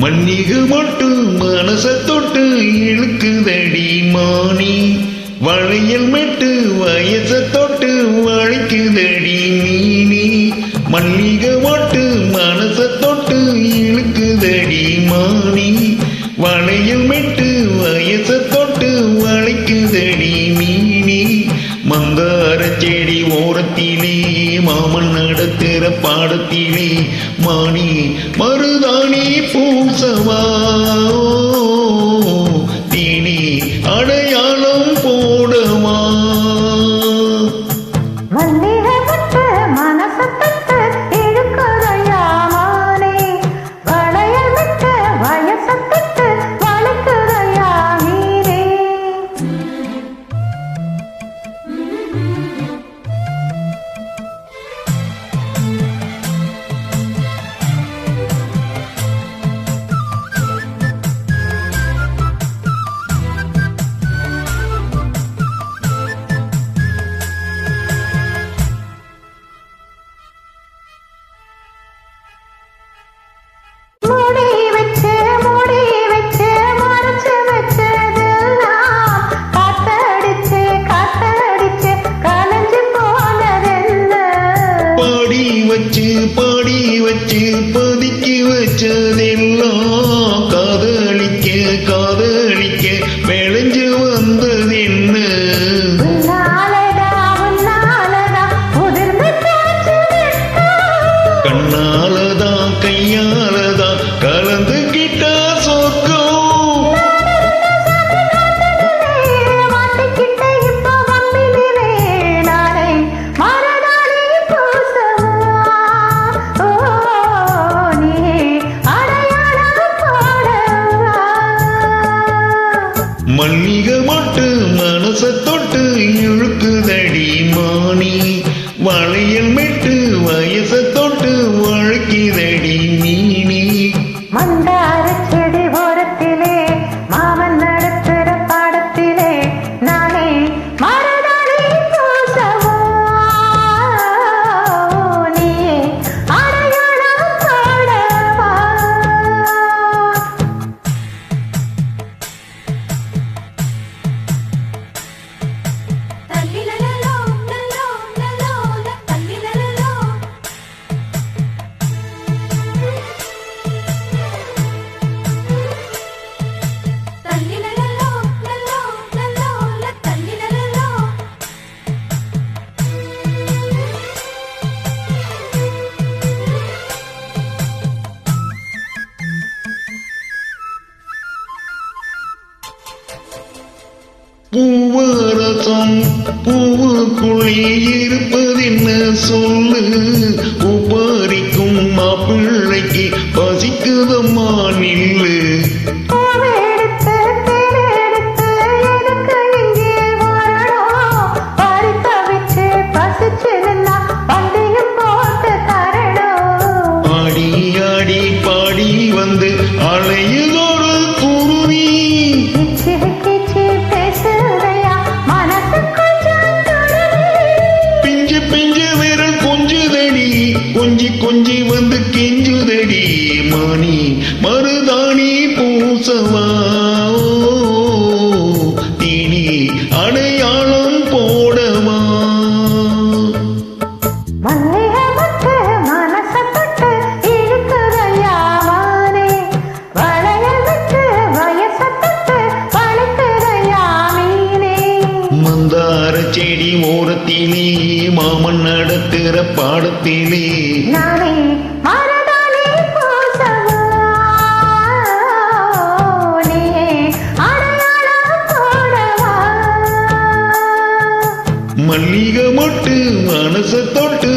மன்னிகு மட்டும் மனச தொட்டு இழுக்குதடி மானி. வளையல் மெட்டு வயச தொட்டு வளைக்குதடி மீனி. மல்லிக மட்டு மனச தொட்டு இழுக்குதடி மானி. வளையல் மெட்டு வயச மந்தார ஓரத்திலே மாமன் நடத்துற பாடத்திலே மாணி மருதாணி பூசவா. தீனி அடையாளம் போடவா. வச்சு பாடி வச்சு பதுக்கி வச்சதெல்லாம் மல்லிக மட்டு மனச தொட்டு இழுக்குதடி மாணி வளையல் மெட்டு பூவரசம் பூவுக்குள்ளே இருப்பதென்ன சொல்லு? உபாரிக்கும் மாப்பிள்ளைக்கு பசிக்குதம்மா நில்லு. பூவெடுத்து, வச்சு, பசிச்சு கொஞ்சி வந்து கெஞ்சுதடி மாணி மருதாணி பூசவா. ஓரத்திலே மாமன் நடத்துற பாடத்திலே. மல்லிகை மட்டு மனச தொட்டு